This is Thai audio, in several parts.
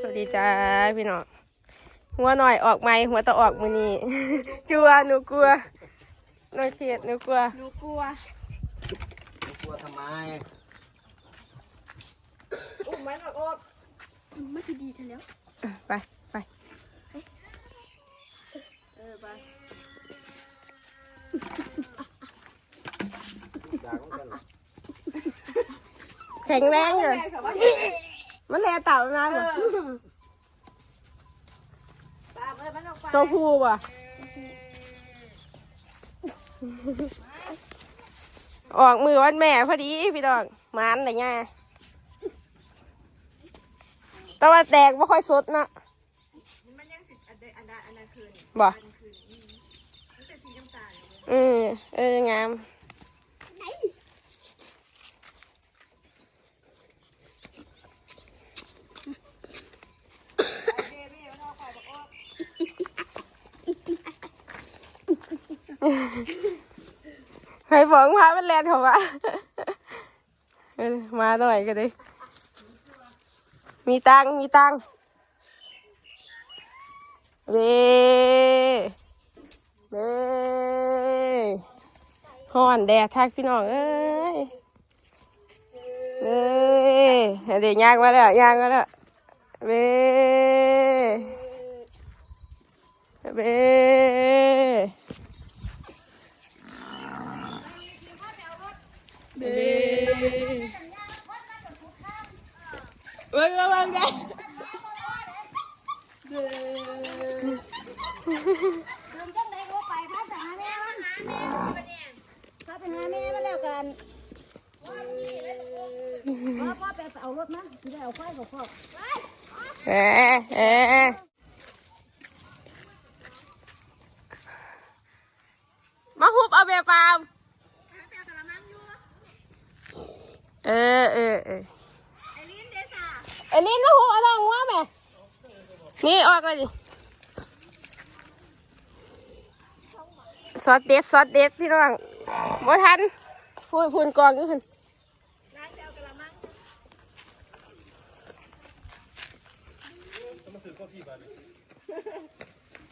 สวัสดีจ้าพี่น้องหัวหน่อยออกไหมหัวตะออกมือนี้กลัวหนูกลัวน้องเขียดหนูกลัวหนูกลัวกลัวทำไมอุ้มมันออกออกมันจะดีเท่าแล้วไปไปเออไปอยากเหมือนกันเหรอแข็งแรงเลยแม่ค่ะว่ามันแลเต่ามาบ่ตามเอ้ยมันออกไปตัวผู้บ่ออกมือวันแม่พอดีพี่น้องมันอะไรเงี้ยแต่ว่าแตกไม่ค่อยสดเนาะมันยังสิอันใดอันใดอันใดคืนบ่อันคืนอืมมันเป็นสีน้ำตาลเลยอืมเอองาม ไหนเบบี้มันออกไปบอกออก ให้บอกพาเป็นแลนเขาว่ามาหน่อยก็ได้ มีตังมีตังเบ้เบ้ห่อนแดดทักพี่น้องเอ้ยเบ้เดี๋ยวยางมาแล้วยางมาแล้วเบ้เบ้ เบ้เว้ยระวังใจลืมจังไหนก็ไปพาไปหาแม่มันพาไปหาแม่มันแล้วกันพ่อพ่อไปเอารถนะจะได้เอาควายกับพ่อเอ๊ะเอ๊ะมาหุบเอาเบียร์ปาล์ม เออเออเอลินเดซ่าไอ้ลินมาหุบเอาลองว่าแม่นี่ออกเลยดิซอสเด็ดซอสเด็ดพี่น้องบ่ทันพูนพูนกองอยู่พุ่นเอากระมัง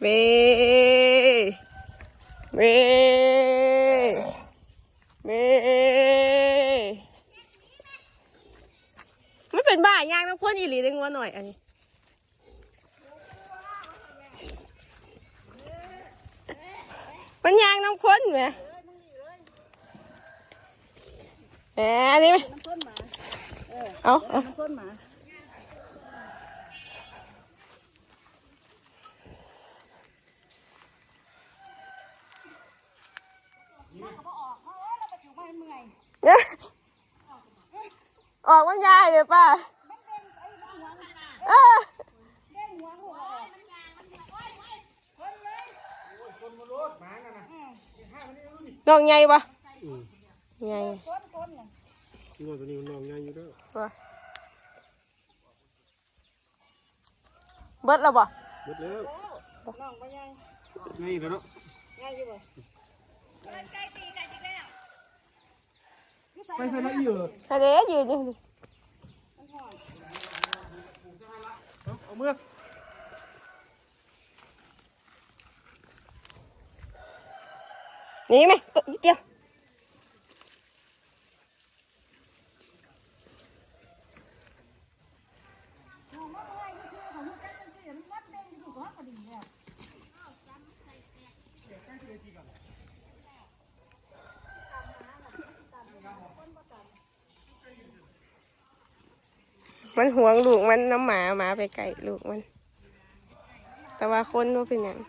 เวเวเวไม่เป็น บ้ายางน้ำข้นอีหลีได้งัวหน่อยอันนี้มันยางน้ำข้นไหมแหมอันนี้ไหมน้ำข้นหมาเอาเอาน้ำข้นหมาออกมันยายเลยป่ะเออ น้องใหญ่ปะใหญ่งวดตัวนี้มันนองง่ายอยู่ด้วยปะเบิดแล้วปะหมดแล้วน้องไปยังง่ายแล้วเนาะยังอยู่บ่ไปใส่ละเอียดทะเลยืนอยู่ เอามือหนี่ไหมตัวเดียว มันห่วงลูกมันน้ำหมาหมาไปไก่ลูกมัน แต่ว่าคนว่าเป็นอย่าง